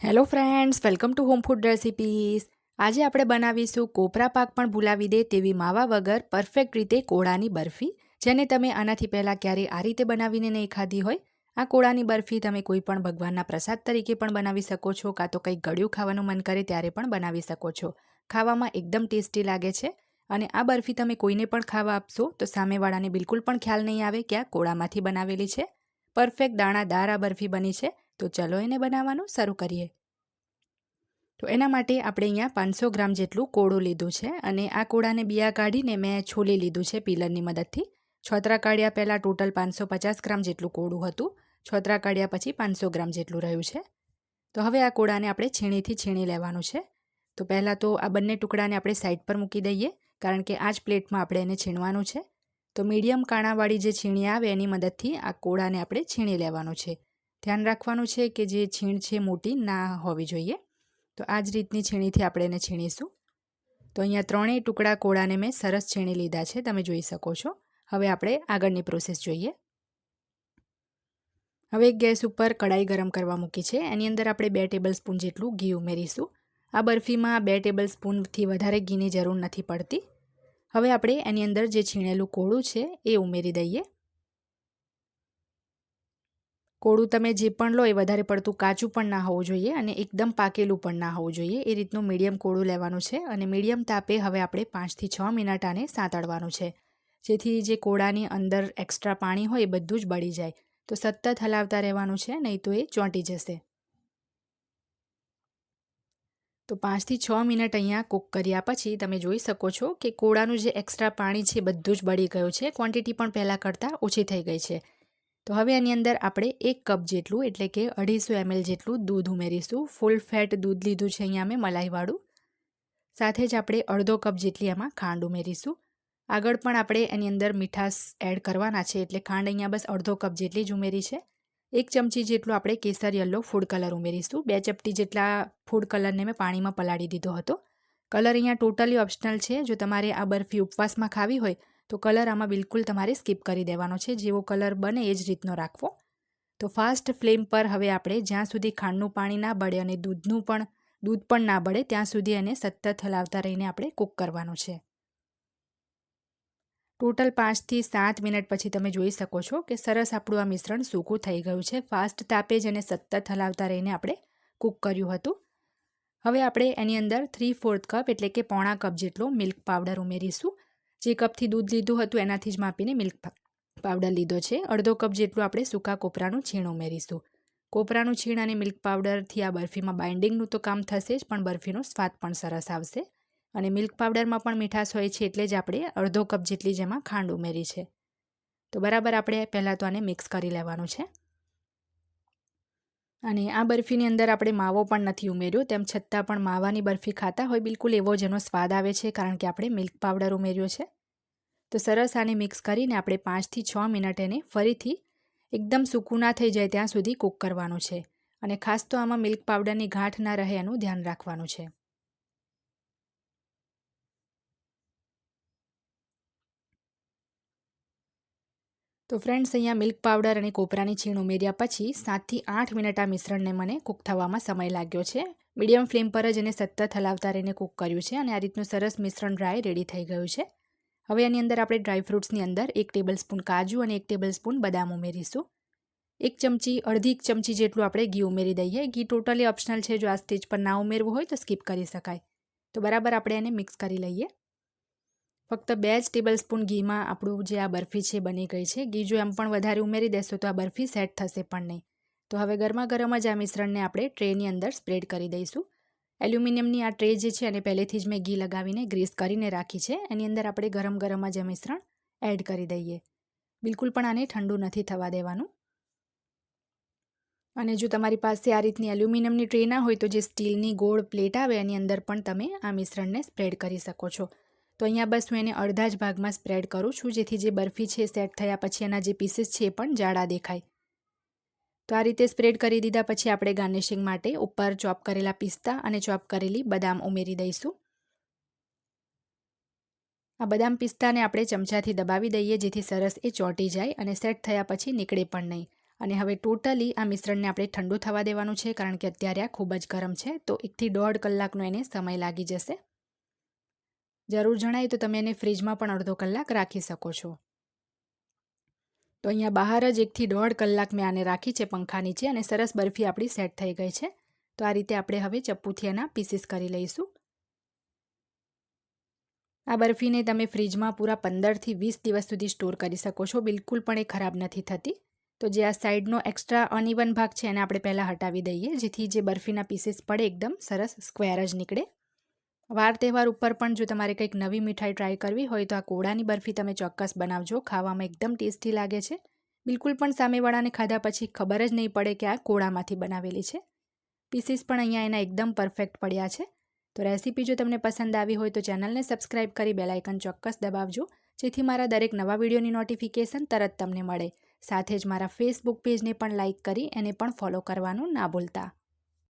Hello friends welcome to home food recipes આજે આપણે બનાવીશું કોપરા પાક પણ ભૂલાવી દે તેવી માવા વગર પરફેક્ટ રીતે કોળાની બરફી, જેને તમે આનાથી પહેલાં ક્યારેય આ રીતે બનાવીને નહીં ખાધી હોય. આ કોળાની બરફી તમે કોઈ પણ ભગવાનના પ્રસાદ તરીકે પણ બનાવી શકો છો, કાં તો કંઈક ગળ્યું ખાવાનું મન કરે ત્યારે પણ બનાવી શકો છો. ખાવામાં એકદમ ટેસ્ટી લાગે છે અને આ બરફી તમે કોઈને પણ ખાવા આપશો તો સામેવાળાને બિલકુલ પણ ખ્યાલ નહીં આવે કે આ કોળામાંથી બનાવેલી છે. પરફેક્ટ દાણાદાર આ બરફી બની છે તો ચાલો એને બનાવવાનું શરૂ કરીએ. તો એના માટે આપણે અહીંયા પાંચસો ગ્રામ જેટલું કોળું લીધું છે અને આ કોળાને બિયા કાઢીને મેં છોલી લીધું છે પીલરની મદદથી. છોતરા કાઢ્યા પહેલાં ટોટલ પાંચસો પચાસ ગ્રામ જેટલું કોળું હતું. છોતરા કાઢ્યા પછી પાંચસો ગ્રામ જેટલું રહ્યું છે. તો હવે આ કોળાને આપણે છીણીથી છીણી લેવાનું છે. તો પહેલાં તો આ બંને ટુકડાને આપણે સાઈડ પર મૂકી દઈએ, કારણ કે આ જ પ્લેટમાં આપણે એને છીણવાનું છે. તો મીડિયમ કાણાવાળી જે છીણી આવે એની મદદથી આ કોળાને આપણે છીણી લેવાનું છે. ધ્યાન રાખવાનું છે કે જે છીણ છે મોટી ના હોવી જોઈએ. તો આ જ રીતની છીણીથી આપણે એને છીણીશું. તો અહીંયા ત્રણેય ટુકડા કોળાને મેં સરસ છીણી લીધા છે, તમે જોઈ શકો છો. હવે આપણે આગળની પ્રોસેસ જોઈએ. હવે ગેસ ઉપર કડાઈ ગરમ કરવા મૂકી છે. એની અંદર આપણે બે ટેબલ સ્પૂન જેટલું ઘી ઉમેરીશું. આ બરફીમાં બે ટેબલ સ્પૂનથી વધારે ઘીની જરૂર નથી પડતી. હવે આપણે એની અંદર જે છીણેલું કોળું છે એ ઉમેરી દઈએ. કોળું તમે જે પણ લો એ વધારે પડતું કાચું પણ ના હોવું જોઈએ અને એકદમ પાકેલું પણ ના હોવું જોઈએ. એ રીતનું મીડિયમ કોળું લેવાનું છે અને મીડિયમ તાપે હવે આપણે પાંચથી છ મિનિટ આને સાંતળવાનું છે. જેથી જે કોળાની અંદર એક્સ્ટ્રા પાણી હોય એ બધું જ બળી જાય. તો સતત હલાવતા રહેવાનું છે નહીં તો એ ચોંટી જશે. તો પાંચથી છ મિનિટ અહીંયા કૂક કર્યા પછી તમે જોઈ શકો છો કે કોળાનું જે એક્સ્ટ્રા પાણી છે બધું જ બળી ગયું છે. ક્વોન્ટિટી પણ પહેલાં કરતાં ઓછી થઈ ગઈ છે. તો હવે આની અંદર આપણે એક કપ જેટલું, એટલે કે અઢીસો એમએલ જેટલું દૂધ ઉમેરીશું. ફૂલ ફેટ દૂધ લીધું છે અહીંયા મેં મલાઈવાળું. સાથે જ આપણે અડધો કપ જેટલી એમાં ખાંડ ઉમેરીશું. આગળ પણ આપણે એની અંદર મીઠાશ એડ કરવાના છે, એટલે ખાંડ અહીંયા બસ અડધો કપ જેટલી જ ઉમેરી છે. એક ચમચી જેટલું આપણે કેસર યલો ફૂડ કલર ઉમેરીશું. બે ચપટી જેટલા ફૂડ કલરને મેં પાણીમાં પલાળી દીધો હતો. કલર અહીંયા ટોટલી ઓપ્શનલ છે. જો તમારે આ બરફી ઉપવાસમાં ખાવી હોય તો કલર આમાં બિલકુલ તમારે સ્કીપ કરી દેવાનો છે. જેવો કલર બને એ જ રીતનો રાખવો. તો ફાસ્ટ ફ્લેમ પર હવે આપણે જ્યાં સુધી ખાંડનું પાણી ના બળે અને દૂધનું પણ, દૂધ પણ ના બળે, ત્યાં સુધી એને સતત હલાવતા રહીને આપણે કૂક કરવાનું છે. ટોટલ પાંચથી સાત મિનિટ પછી તમે જોઈ શકો છો કે સરસ આપણું આ મિશ્રણ સૂકું થઈ ગયું છે. ફાસ્ટ તાપે જ એને સતત હલાવતા રહીને આપણે કૂક કર્યું હતું. હવે આપણે એની અંદર થ્રી ફોર્થ કપ એટલે કે પોણા કપ જેટલો મિલ્ક પાવડર ઉમેરીશું. જે કપથી દૂધ લીધું હતું એનાથી જ માપીને મિલ્ક પાવડર લીધો છે. અડધો કપ જેટલું આપણે સૂકા કોપરાનું છીણ ઉમેરીશું. કોપરાનું છીણ અને મિલ્ક પાવડરથી આ બરફીમાં બાઇન્ડિંગનું તો કામ થશે જ, પણ બરફીનો સ્વાદ પણ સરસ આવશે. અને મિલ્ક પાવડરમાં પણ મીઠાશ હોય છે એટલે જ આપણે અડધો કપ જેટલી જેમાં ખાંડ ઉમેરી છે. તો બરાબર આપણે પહેલાં તો આને મિક્સ કરી લેવાનું છે. અને આ બરફીની અંદર આપણે માવો પણ નથી ઉમેર્યો. તેમ છતાં પણ માવાની બરફી ખાતા હોય બિલકુલ એવો જ એનો સ્વાદ આવે છે કારણ કે આપણે મિલ્ક પાવડર ઉમેર્યો છે. તો સરસ આને મિક્સ કરીને આપણે પાંચથી છ મિનિટ એને ફરીથી એકદમ સૂકું ના થઈ જાય ત્યાં સુધી કૂક કરવાનું છે. અને ખાસ તો આમાં મિલ્ક પાવડરની ગાંઠ ના રહે એનું ધ્યાન રાખવાનું છે. તો ફ્રેન્ડ્સ અહીંયા મિલ્ક પાવડર અને કોપરાની છીણ ઉમેર્યા પછી સાતથી આઠ મિનિટ આ મિશ્રણને મને કૂક થવામાં સમય લાગ્યો છે. મીડિયમ ફ્લેમ પર જ એને સતત હલાવતા રહીને કૂક કર્યું છે અને આ રીતનું સરસ મિશ્રણ ડ્રાય રેડી થઈ ગયું છે. હવે એની અંદર આપણે ડ્રાય ફ્રૂટ્સની અંદર એક ટેબલ સ્પૂન કાજુ અને એક ટેબલ સ્પૂન બદામ ઉમેરીશું. એક ચમચી, અડધી ચમચી જેટલું આપણે ઘી ઉમેરી દઈએ. ઘી ટોટલી ઓપ્શનલ છે. જો આ સ્ટેજ પર ના ઉમેરવું હોય તો સ્કીપ કરી શકાય. તો બરાબર આપણે એને મિક્સ કરી લઈએ. ફક્ત બે જ ટેબલ સ્પૂન ઘીમાં આપણું જે આ બરફી છે બની ગઈ છે. ઘી જો એમ પણ વધારે ઉમેરી દેશો તો આ બરફી સેટ થશે પણ નહીં. તો હવે ગરમા ગરમ જ આ મિશ્રણને આપણે ટ્રેની અંદર સ્પ્રેડ કરી દઈશું. એલ્યુમિનિયમની આ ટ્રે જે છે અને પહેલેથી જ મેં ઘી લગાવીને ગ્રીસ કરીને રાખી છે. એની અંદર આપણે ગરમ ગરમ જ આ મિશ્રણ એડ કરી દઈએ. બિલકુલ પણ આને ઠંડુ નથી થવા દેવાનું. અને જો તમારી પાસે આ રીતની એલ્યુમિનિયમની ટ્રે ના હોય તો જે સ્ટીલની ગોળ પ્લેટ આવે એની અંદર પણ તમે આ મિશ્રણને સ્પ્રેડ કરી શકો છો. તો અહીંયા બસ હું એને અડધા જ ભાગમાં સ્પ્રેડ કરું છું, જેથી જે બરફી છે સેટ થયા પછી એના જે પીસીસ છે એ પણ જાડા દેખાય. તો આ રીતે સ્પ્રેડ કરી દીધા પછી આપણે ગાર્નિશિંગ માટે ઉપર ચોપ કરેલા પિસ્તા અને ચોપ કરેલી બદામ ઉમેરી દઈશું. આ બદામ પિસ્તાને આપણે ચમચાથી દબાવી દઈએ, જેથી સરસ એ ચોંટી જાય અને સેટ થયા પછી નીકળે પણ નહીં. અને હવે ટોટલી આ મિશ્રણને આપણે ઠંડુ થવા દેવાનું છે, કારણ કે અત્યારે આ ખૂબ જ ગરમ છે, તો એકથી દોઢ કલાકનો એને સમય લાગી જશે. જરૂર જણાય તો તમે એને ફ્રીજમાં પણ અડધો કલાક રાખી શકો છો. તો અહીંયા બહાર જ એકથી દોઢ કલાક મેં આને રાખી છે પંખા નીચે અને સરસ બરફી આપણી સેટ થઈ ગઈ છે. તો આ રીતે આપણે હવે ચપ્પુથી એના પીસીસ કરી લઈશું. આ બરફીને તમે ફ્રીજમાં પૂરા પંદરથી વીસ દિવસ સુધી સ્ટોર કરી શકો છો. બિલકુલ પણ એ ખરાબ નથી થતી. તો જે આ સાઈડનો એક્સ્ટ્રા અનઇવન ભાગ છે એને આપણે પહેલાં હટાવી દઈએ, જેથી જે બરફીના પીસીસ પડે એકદમ સરસ સ્ક્વેર જ નીકળે. વાર તહેવાર ઉપર પણ જો તમારે કંઈક નવી મીઠાઈ ટ્રાય કરવી હોય તો આ કોળાની બરફી તમે ચોક્કસ બનાવજો. ખાવામાં એકદમ ટેસ્ટી લાગે છે. બિલકુલ પણ સામેવાળાને ખાધા પછી ખબર જ નહીં પડે કે આ કોળામાંથી બનાવેલી છે. પીસીસ પણ અહીંયા એના એકદમ પરફેક્ટ પડ્યા છે. તો રેસીપી જો તમને પસંદ આવી હોય તો ચેનલને સબસ્ક્રાઇબ કરી બેલાઇકન ચોક્કસ દબાવજો. જેથી મારા દરેક નવા વિડીયોની નોટિફિકેશન તરત તમને મળે. સાથે જ મારા ફેસબુક પેજને પણ લાઇક કરી, એને પણ ફોલો કરવાનું ના ભૂલતા.